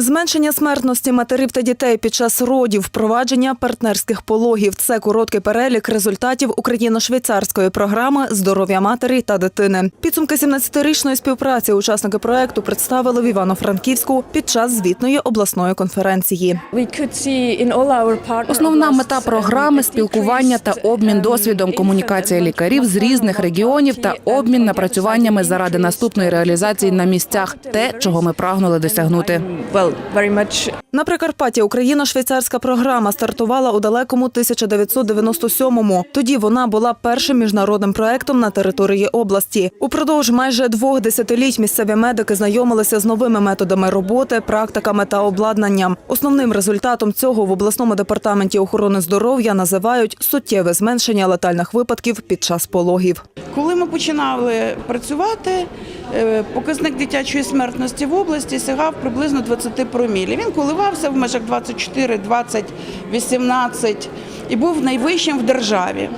Зменшення смертності матерів та дітей під час родів, впровадження партнерських пологів це короткий перелік результатів україно-швейцарської програми Здоров'я матері та дитини. Підсумки 17-річної співпраці учасники проекту представили в Івано-Франківську під час звітної обласної конференції. Основна мета програми спілкування та обмін досвідом, комунікація лікарів з різних регіонів та обмін напрацюваннями заради наступної реалізації на місцях, те, чого ми прагнули досягнути. На Прикарпатті Україно-швейцарська програма стартувала у далекому 1997-му. Тоді вона була першим міжнародним проектом на території області. Упродовж майже двох десятиліть місцеві медики знайомилися з новими методами роботи, практиками та обладнанням. Основним результатом цього в обласному департаменті охорони здоров'я називають суттєве зменшення летальних випадків під час пологів. Коли ми починали працювати, е, показник дитячої смертності в області сягав приблизно 20 промілів. Він коливався в межах 24, 20, 18 і був найвищим в державі.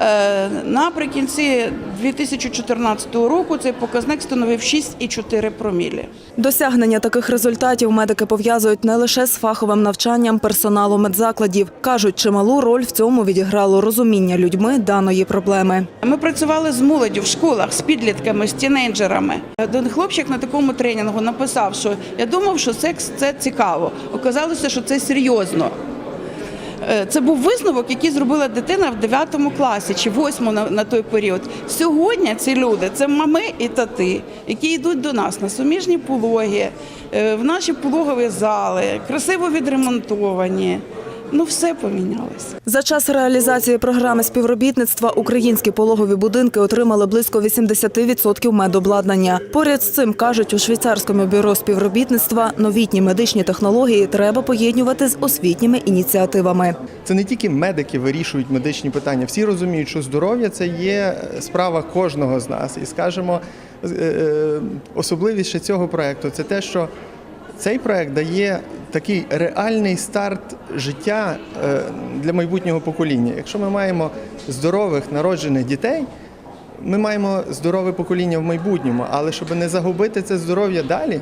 Е, Наприкінці 2014 року цей показник становив 6,4 промілі. Досягнення таких результатів медики пов'язують не лише з фаховим навчанням персоналу медзакладів. Кажуть, чималу роль в цьому відіграло розуміння людьми даної проблеми. Ми працювали з молоддю в школах, з підлітками, з тінейджерами. Один хлопчик на такому тренінгу написав, що я думав, що секс це цікаво. Оказалося, що це серйозно. Е, Це був висновок, який зробила дитина в 9 класі чи 8 на, на той період. Сьогодні ці люди це мами і тати, які йдуть до нас на суміжні пологи, е, в наші пологові зали, красиво відремонтовані. Ну, все помінялося. За час реалізації програми співробітництва українські пологові будинки отримали близько 80% медобладнання. Поряд з цим кажуть у швейцарському бюро співробітництва новітні медичні технології треба поєднувати з освітніми ініціативами. Це не тільки медики вирішують медичні питання. Всі розуміють, що здоров'я це є справа кожного з нас. І скажімо, е, е, особливість ще цього проекту це те, що цей проект дає такий реальний старт життя е, для майбутнього покоління. Якщо ми маємо здорових народжених дітей. Ми маємо здорове покоління в майбутньому, але щоб не загубити це здоров'я далі,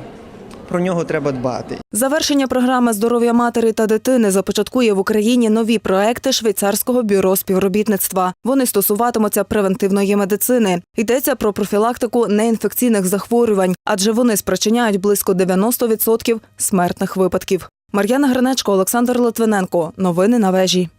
про нього треба дбати. Завершення програми здоров'я матері та дитини започаткує в Україні нові проекти швейцарського бюро співробітництва. Вони стосуватимуться превентивної медицини. Йдеться про профілактику неінфекційних захворювань, адже вони спричиняють близько 90% смертних випадків. Мар'яна Гринечко, Олександр Литвиненко. Новини на вежі.